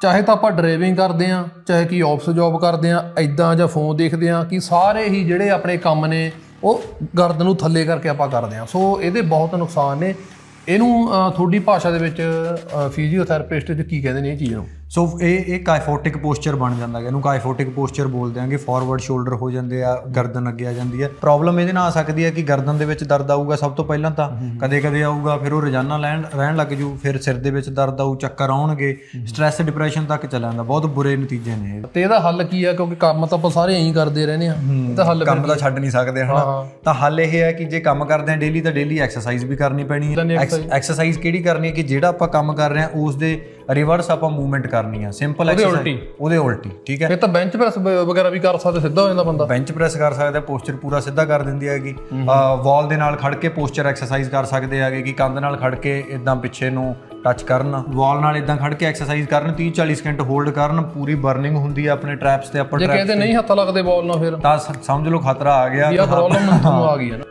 ਚਾਹੇ ਤਾਂ ਆਪਾਂ ਡਰਾਈਵਿੰਗ ਕਰਦੇ ਆ ਚਾਹੇ ਕਿ ਆਫਿਸ ਜੌਬ ਕਰਦੇ ਆ ਐਦਾਂ ਜਾਂ ਫੋਨ ਦੇਖਦੇ ਆ ਕਿ ਸਾਰੇ ਹੀ ਜਿਹੜੇ ਆਪਣੇ ਕੰਮ ਨੇ, ਉਹ ਗਰਦਨ ਨੂੰ ਥੱਲੇ ਕਰਕੇ ਆਪਾਂ ਕਰਦੇ ਆ ਸੋ ਇਹਦੇ ਬਹੁਤ ਨੁਕਸਾਨ ਨੇ। ਇਹਨੂੰ ਤੁਹਾਡੀ ਭਾਸ਼ਾ ਦੇ ਵਿੱਚ ਫਿਜ਼ੀਓਥੈਰੇਪਿਸਟ ਚ ਕੀ ਕਹਿੰਦੇ ਨੇ ਇਹ ਚੀਜ਼ ਨੂੰ? ਸੋ ਇਹ ਇਹ ਕਾਈਫੋਟਿਕ ਪੋਸਚਰ ਬਣ ਜਾਂਦਾ ਹੈ ਇਹਨੂੰ ਕਾਈਫੋਟਿਕ ਪੋਸਚਰ ਬੋਲਦੇ ਆਂਗੇ ਫਾਰਵਰਡ ਸ਼ੋਲਡਰ ਹੋ ਜਾਂਦੇ ਆ ਗਰਦਨ ਅੱਗੇ ਆ ਜਾਂਦੀ ਹੈ। ਪ੍ਰੋਬਲਮ ਇਹਦੇ ਨਾਲ ਆ ਸਕਦੀ ਹੈ ਕਿ ਗਰਦਨ ਦੇ ਵਿੱਚ ਦਰਦ ਆਊਗਾ ਸਭ ਤੋਂ ਪਹਿਲਾਂ ਤਾਂ। ਕਦੇ ਕਦੇ ਆਊਗਾ ਫਿਰ ਉਹ ਰੋਜ਼ਾਨਾ ਲੈਣ ਰਹਿਣ ਲੱਗ ਜੂ ਫਿਰ ਸਿਰ ਦੇ ਵਿੱਚ ਦਰਦ ਆਊ ਚੱਕਰ ਆਉਣਗੇ। ਸਟ੍ਰੈਸ ਡਿਪਰੈਸ਼ਨ ਤੱਕ ਚਲਾ ਜਾਂਦਾ। ਬਹੁਤ ਬੁਰੇ ਨਤੀਜੇ ਨੇ ਇਹ। ਤੇ ਇਹਦਾ ਹੱਲ ਕੀ ਆ ਕਿਉਂਕਿ ਕੰਮ ਤਾਂ ਆਪਾਂ ਸਾਰੇ ਐਂ ਹੀ ਕਰਦੇ ਰਹਿੰਦੇ ਆ ਇਹਦਾ ਹੱਲ ਕੰਮ ਤਾਂ ਛੱਡ ਨਹੀਂ ਸਕਦੇ ਹਨਾ? ਤਾਂ ਹੱਲ ਇਹ ਹੈ ਕਿ ਜੇ ਕੰਮ ਕਰਦੇ ਆ ਡੇਲੀ ਤਾਂ ਡੇਲੀ ਐਕਸਰਸਾਈਜ਼ ਵੀ ਕਰਨੀ ਪੈਣੀ ਹੈ। ਐਕਸਰਸਾਈਜ਼ ਕਿਹੜੀ ਕਰਨੀ ਹੈ ਕਿ ਜਿਹੜਾ ਆਪਾਂ ਕੰਮ ਕਰ ਰਹੇ ਆ ਉਸ ਦੇ ਰਿਵਰਸ ਆਪਾਂ ਮੂਵਮੈਂਟ ਕਰਨੀ ਆ। ਸਿੰਪਲ ਐਕਸਰਸਾਈਜ਼ ਉਹਦੇ ਉਲਟੀ ਠੀਕ ਹੈ? ਇਹ ਤਾਂ ਬੈਂਚ ਪ੍ਰੈਸ ਵਗੈਰਾ ਵੀ ਕਰ ਸਕਦੇ ਸਿੱਧਾ ਹੋ ਜਾਂਦਾ ਬੰਦਾ। ਬੈਂਚ ਪ੍ਰੈਸ ਕਰ ਸਕਦਾ ਪੋਸਚਰ ਪੂਰਾ ਸਿੱਧਾ ਕਰ ਦਿੰਦੀ ਹੈਗੀ। ਵਾਲ ਦੇ ਨਾਲ ਖੜ ਕੇ ਪੋਸਚਰ ਐਕਸਰਸਾਈਜ਼ ਕਰ ਸਕਦੇ ਹੈਗੇ ਕਿ ਕੰਧ ਨਾਲ ਖੜ ਕੇ ਇਦਾਂ ਪਿੱਛੇ ਨੂੰ ਟੱਚ ਕਰਨ। ਵਾਲ ਨਾਲ ਇਦਾਂ ਖੜ ਕੇ ਐਕਸਰਸਾਈਜ਼ ਕਰਨ 30 40 ਸਕਿੰਟ ਹੋਲਡ ਕਰਨ ਪੂਰੀ ਬਰਨਿੰਗ ਹੁੰਦੀ ਹੈ ਆਪਣੇ ਟ੍ਰੈਪਸ ਤੇ ਅਪਰ ਜੇ ਕਹਿੰਦੇ ਨਹੀਂ ਹੱਥ ਲੱਗਦੇ ਬਾਲ ਨਾਲ ਫਿਰ। ਤਾਂ ਸ- ਸਮਝ ਲਓ ਖਤਰਾ ਆ ਗਿਆ। ਇਹ ਪ੍ਰੋਬਲਮ ਤੁਹਾਨੂੰ ਆ ਗਈ ਹੈ ਨਾ।